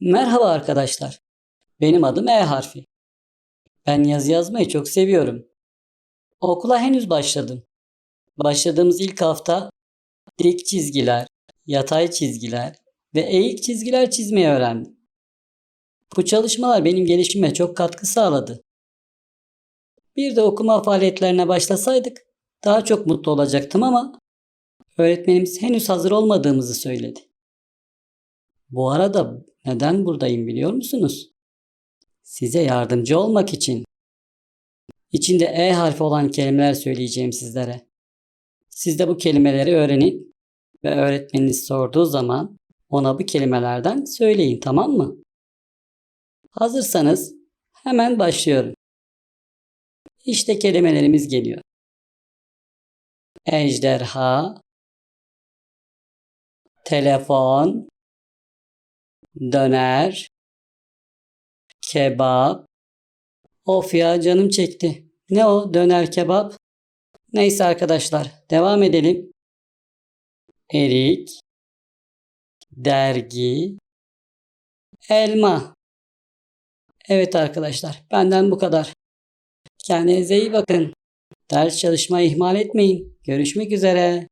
Merhaba arkadaşlar. Benim adım E harfi. Ben yazı yazmayı çok seviyorum. Okula henüz başladım. Başladığımız ilk hafta dik çizgiler, yatay çizgiler ve eğik çizgiler çizmeyi öğrendim. Bu çalışmalar benim gelişime çok katkı sağladı. Bir de okuma faaliyetlerine başlasaydık daha çok mutlu olacaktım ama öğretmenimiz henüz hazır olmadığımızı söyledi. Bu arada neden buradayım biliyor musunuz? Size yardımcı olmak için. İçinde E harfi olan kelimeler söyleyeceğim sizlere. Siz de bu kelimeleri öğrenin ve öğretmeniniz sorduğu zaman ona bu kelimelerden söyleyin tamam mı? Hazırsanız hemen başlıyorum. İşte kelimelerimiz geliyor. Ejderha, telefon, döner, kebap. Of ya canım çekti. Ne o döner kebap? Neyse arkadaşlar devam edelim. Erik, dergi, elma. Evet arkadaşlar benden bu kadar. Kendinize iyi bakın. Ders çalışmayı ihmal etmeyin. Görüşmek üzere.